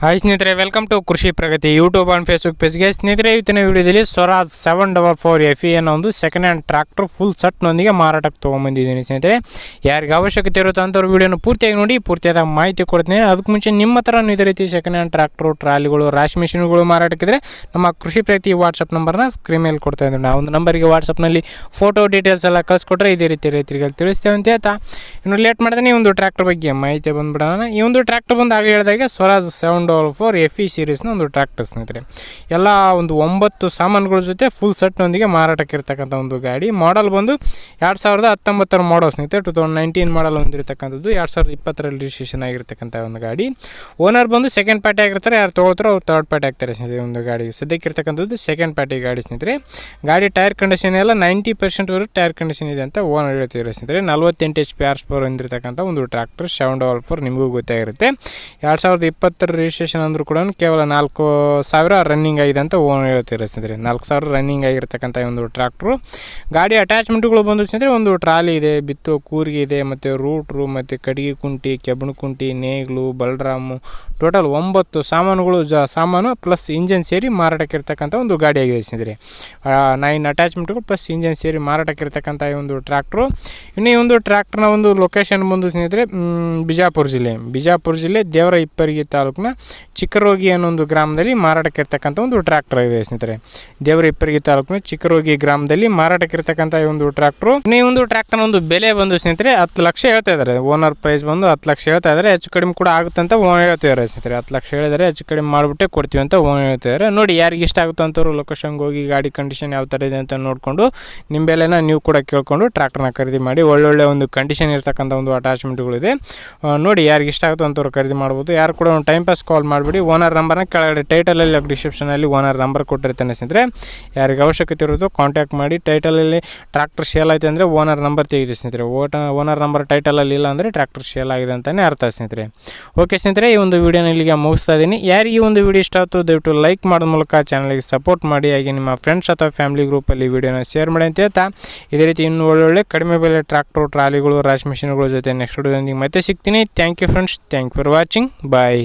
Hi ಸ್ನೇಹಿತರೆ welcome to Krishi Pragati YouTube and Facebook ಪೇಜ್ಗೆ ಸ್ನೇಹಿತರೆ, ಇವತ್ತಿನ ವಿಡಿಯೋದಲ್ಲಿ Swaraj seven double four F E ಅನ್ನೋ ಒಂದು ಸೆಕೆಂಡ್ ಹ್ಯಾಂಡ್ ಟ್ರಾಕ್ಟರ್ ಫುಲ್ ಸೆಟ್ನೊಂದಿಗೆ ಮಾರಾಟಕ್ಕೆ ತೊಗೊಂಬಂದಿದ್ದೀನಿ ಸ್ನೇಹಿತರೆ. ಯಾರಿಗೆ ಅವಶ್ಯಕತೆ ಇರುತ್ತೋ ಅಂಥವ್ರು ವೀಡಿಯೋನ ಪೂರ್ತಿಯಾಗಿ ನೋಡಿ, ಪೂರ್ತಿಯಾದ ಮಾಹಿತಿ ಕೊಡ್ತೀನಿ. ಅದಕ್ಕೆ ಮುಂಚೆ ನಿಮ್ಮ ಹತ್ರ ಇದೇ ರೀತಿ ಸೆಕೆಂಡ್ ಹ್ಯಾಂಡ್ ಟ್ರ್ಯಾಕ್ಟ್ರು ಟ್ರಾಲಿಗಳು, ರಾಶಿ ಮಿಷಿನ್ಗಳು ಮಾರಾಟಕ್ಕಿದ್ರೆ ನಮ್ಮ ಕೃಷಿ ಪ್ರಗತಿ ವಾಟ್ಸಪ್ ನಂಬರ್ನ ಸ್ಕ್ರೀನ್ ಮೇಲೆ ಕೊಡ್ತಾ ಇದ್ದೀವಿ ನಾವು ಒಂದು ನಂಬರಿಗೆ ವಾಟ್ಸಪ್ನಲ್ಲಿ ಫೋಟೋ ಡೀಟೇಲ್ಸ್ ಎಲ್ಲ ಕಳಿಸ್ಕೊಟ್ರೆ ಇದೇ ರೀತಿ ರೈತರಿಗೆ ತಿಳಿಸ್ತೇವೆ ಅಂತ ಹೇಳ್ತಾ. ಇನ್ನು ಲೇಟ್ ಮಾಡಿದ್ರೆ ಈ ಒಂದು ಟ್ರ್ಯಾಕ್ಟರ್ ಬಗ್ಗೆ ಮಾಹಿತಿ ಬಂದ್ಬಿಡೋಣ. ಈ ಒಂದು ಟ್ರ್ಯಾಕ್ಟರ್ ಬಂದು ಆಗ ಹೇಳಿದಾಗ Swaraj seven double four F E ಸೀರೀಸ್ನ ಒಂದು ಟ್ರ್ಯಾಕ್ಟರ್ ಸ್ನೇಹಿತರೆ. ಎಲ್ಲ ಒಂದು ಒಂಬತ್ತು ಸಾಮಾನುಗಳ ಜೊತೆ ಫುಲ್ ಸೆಟ್ನೊಂದಿಗೆ ಮಾರಾಟಕ್ಕೆ ಇರ್ತಕ್ಕಂಥ ಒಂದು ಗಾಡಿ. ಮಾಡಲ್ ಬಂದು ಎರಡು ಸಾವಿರದ ಹತ್ತೊಂಬತ್ತರ ಮಾಡಲ್ ಸ್ನೇಹಿತರೆ. ಟು ತೌಸಂಡ್ ನೈನ್ಟೀನ್ ಮಾಡಲ್ ಹೊಂದಿರತಕ್ಕಂಥದ್ದು ಎರಡು ಸಾವಿರದ ಇಪ್ಪತ್ತರಲ್ಲಿ ರಿಜಿಸ್ಟ್ರೇಷನ್ ಆಗಿರ್ತಕ್ಕಂಥ ಒಂದು ಗಾಡಿ. ಓನರ್ ಬಂದು ಸೆಕೆಂಡ್ ಪಾರ್ಟಿ ಆಗಿರ್ತಾರೆ. ಯಾರು ತೊಗೊಳ್ತಾರೋ ಅವ್ರು ತರ್ಡ್ ಪಾರ್ಟಿ ಆಗ್ತಾರೆ ಸ್ನೇಹಿತರೆ ಒಂದು ಗಾಡಿ ಸದ್ಯಕ್ಕೆ ಇರ್ತಕ್ಕಂಥದ್ದು ಸೆಕೆಂಡ್ ಪಾರ್ಟಿ ಗಾಡಿ ಸ್ನೇಹಿತರೆ. ಗಾಡಿ ಟೈರ್ ಕಂಡೀಷನ್ ಎಲ್ಲ ನೈಂಟಿ ಪರ್ಸೆಂಟ್ವರೆಗೂ ಟೈರ್ ಕಂಡೀಷನ್ ಇದೆ ಅಂತ ಓನರ್ ಹೇಳ್ತಿದ್ದಾರೆ ಸ್ನೇಹಿತರೆ. ನಲ್ವತ್ತೆಂಟು ಎಚ್ ಪಿ ಆರ್ಸ್ ಪವರ್ ಹೊಂದಿರತಕ್ಕಂಥ ಒಂದು ಟ್ರ್ಯಾಕ್ಟರ್ ಸೆವೆನ್ ಡಬಲ್ ಫೋರ್ ನಿಮಗೂ ಗೊತ್ತಾಗಿರುತ್ತೆ. ಎರಡು ಸಾವಿರದ ಇಪ್ಪತ್ತರ ಅಂದರೂ ಕೂಡ ಕೇವಲ ನಾಲ್ಕು ಸಾವಿರ ರನ್ನಿಂಗ್ ಆಗಿದೆ ಅಂತ ಓನ್ ಹೇಳ್ತಿದ್ದಾರೆ ಸ್ನೇಹಿತರೆ. ನಾಲ್ಕು ಸಾವಿರ ರನ್ನಿಂಗ್ ಆಗಿರ್ತಕ್ಕಂಥ ಒಂದು ಟ್ರ್ಯಾಕ್ಟ್ರು ಗಾಡಿ ಅಟ್ಯಾಚ್ಮೆಂಟ್ಗಳು ಬಂದು ಸ್ನೇಹಿತರೆ, ಒಂದು ಟ್ರಾಲಿ ಇದೆ, ಬಿತ್ತು, ಕೂರಿಗೆ ಇದೆ, ಮತ್ತು ರೂಟ್ರು ಮತ್ತು ಕಡಿಗೆ ಕುಂಟಿ ಕೆಬ್ಬಣ ಕುಂಟಿ, ನೇಗ್ಲು, ಬಲ್ರಾಮು ಟೋಟಲ್ ಒಂಬತ್ತು ಸಾಮಾನುಗಳು ಜ, ಸಾಮಾನು ಪ್ಲಸ್ ಇಂಜನ್ ಸೇರಿ ಮಾರಾಟಕ್ಕೆ ಇರ್ತಕ್ಕಂಥ ಒಂದು ಗಾಡಿ ಆಗಿದೆ ಸ್ನೇಹಿತರೆ. ನೈನ್ ಅಟ್ಯಾಚ್ಮೆಂಟ್ಗಳು ಪ್ಲಸ್ ಇಂಜನ್ ಸೇರಿ ಮಾರಾಟಕ್ಕೆ ಇರ್ತಕ್ಕಂಥ ಒಂದು ಟ್ರ್ಯಾಕ್ಟ್ರು ಇನ್ನು ಈ ಒಂದು ಟ್ರ್ಯಾಕ್ಟ್ರನ ಒಂದು ಲೊಕೇಶನ್ ಬಂದು ಸ್ನೇಹಿತರೆ ಬಿಜಾಪುರ ಜಿಲ್ಲೆ. ಬಿಜಾಪುರ ಜಿಲ್ಲೆ ದೇವರ ಇಪ್ಪರಿಗೆ ತಾಲೂಕಿನ ಚಿಕ್ಕರೋಗಿ ಅನ್ನೋ ಒಂದು ಗ್ರಾಮದಲ್ಲಿ ಮಾರಾಟಕ್ಕೆ ಇರ್ತಕ್ಕಂಥ ಒಂದು ಟ್ರ್ಯಾಕ್ಟರ್ ಇದೆ ಸ್ನೇಹಿತರೆ. ದೇವರ ಇಪ್ಪರಿಗೆ ತಾಲೂಕಿನ ಚಿಕ್ಕರೋಗಿ ಗ್ರಾಮದಲ್ಲಿ ಮಾರಾಟಕ್ಕೆ ಇರ್ತಕ್ಕಂಥ ಈ ಒಂದು ಟ್ರ್ಯಾಕ್ಟ್ರು ಈ ಒಂದು ಟ್ರ್ಯಾಕ್ಟರ್ ಒಂದು ಬೆಲೆ ಬಂದು ಸ್ನೇಹಿತರೆ, ಹತ್ತು ಲಕ್ಷ ಹೇಳ್ತಾ ಇದ್ದಾರೆ. ಓನರ್ ಪ್ರೈಸ್ ಬಂದು ಹತ್ತು ಲಕ್ಷ ಹೇಳ್ತಾ ಇದ್ದಾರೆ. ಹೆಚ್ಚು ಕಡಿಮೆ ಕೂಡ ಆಗುತ್ತೆ ಅಂತ ಓನರ್ ಹೇಳ್ತಿದ್ದಾರೆ ಸ್ನೇಹಿತರೆ. ಹತ್ತು ಲಕ್ಷ ಹೇಳಿದರೆ ಹೆಚ್ಚು ಕಡಿಮೆ ಮಾಡಿಬಿಟ್ಟೆ ಕೊಡ್ತೀವಿ ಅಂತ ಓನ್ ಹೇಳ್ತಿದ್ದಾರೆ ನೋಡಿ ಯಾರಿಗೆ ಇಷ್ಟ ಆಗುತ್ತೋ ಅಂತವ್ರು ಲೊಕೇಶನ್ಗೆ ಹೋಗಿ ಗಾಡಿ ಕಂಡೀಷನ್ ಯಾವ ಥರ ಇದೆ ಅಂತ ನೋಡಿಕೊಂಡು ನಿಮ್ಮ ಬೆಲೆನ ನೀವು ಕೂಡ ಕೇಳಿಕೊಂಡು ಟ್ರ್ಯಾಕ್ಟರ್ನ ಖರೀದಿ ಮಾಡಿ ಒಳ್ಳೊಳ್ಳೆ ಒಂದು ಕಂಡೀಷನ್ ಇರ್ತಕ್ಕಂಥ ಒಂದು ಅಟ್ಯಾಚ್ಮೆಂಟ್ಗಳಿದೆ ನೋಡಿ ಯಾರಿಗೆ ಇಷ್ಟ ಆಗುತ್ತೋ ಅಂತವ್ರು ಖರೀದಿ ಮಾಡ್ಬೋದು. ಯಾರು ಕೂಡ ಒಂದು ಟೈಮ್ ಪಾಸ್ ಕಾಲ್ ಮಾಡಿಬಿಡಿ. ಓನರ್ ನಂಬರ್ನ ಕೆಳಗಡೆ ಟೈಟಲಲ್ಲಿ ಡಿಸ್ಕ್ರಿಪ್ಷನಲ್ಲಿ ಓನರ್ ನಂಬರ್ ಕೊಟ್ಟಿರ್ತಾನೆ ಸ್ನೇಹಿತರೆ. ಯಾರಿಗೆ ಅವಶ್ಯಕತೆ ಇರೋದು ಕಾಂಟ್ಯಾಕ್ಟ್ ಮಾಡಿ. ಟೈಟಲಲ್ಲಿ ಟ್ರ್ಯಾಕ್ಟರ್ ಸೇಲ್ ಆಯ್ತು ಅಂದರೆ ಓನರ್ ನಂಬರ್ ತೆಗೆದು ಸ್ನೇಹಿತರೆ. ಓಟ ಓನರ್ ನಂಬರ್ ಟೈಟಲಲ್ಲಿ ಇಲ್ಲ ಅಂದರೆ ಟ್ರ್ಯಾಕ್ಟರ್ ಸೇಲ್ ಆಗಿದೆ ಅಂತಲೇ ಅರ್ಥ ಸ್ನೇಹಿತರೆ. ಓಕೆ ಸ್ನೇಹಿತರೆ, ಈ ಒಂದು ವಿಡಿಯೋನ ಇಲ್ಲಿಗೆ ಮುಗಿಸ್ತಾ ಇದ್ದೀನಿ. ಯಾರಿಗೆ ಈ ಒಂದು ವಿಡಿಯೋ ಇಷ್ಟ ಆಯ್ತು, ದಯವಿಟ್ಟು ಲೈಕ್ ಮಾಡೋದ ಮೂಲಕ ಚಾನಲ್ಗೆ ಸಪೋರ್ಟ್ ಮಾಡಿ. ಹಾಗೆ ನಿಮ್ಮ ಫ್ರೆಂಡ್ಸ್ ಅಥವಾ ಫ್ಯಾಮಿಲಿ ಗ್ರೂಪಲ್ಲಿ ವಿಡಿಯೋನ ಶೇರ್ ಮಾಡಿ ಅಂತ ಹೇಳ್ತಾ, ಇದೇ ರೀತಿ ಇನ್ನೂ ಒಳ್ಳೊಳ್ಳೆ ಕಡಿಮೆ ಬೆಲೆ ಟ್ರ್ಯಾಕ್ಟರ್ ಟ್ರಾಲಿಗಳು ರಾಶ್ ಮಿಷಿನ್ಗಳ ಜೊತೆ ನೆಕ್ಸ್ಟ್ ವಿಡಿಯೋದೊಂದಿಗೆ ಮತ್ತೆ ಸಿಗ್ತೀನಿ. Thank you friends thank for watching bye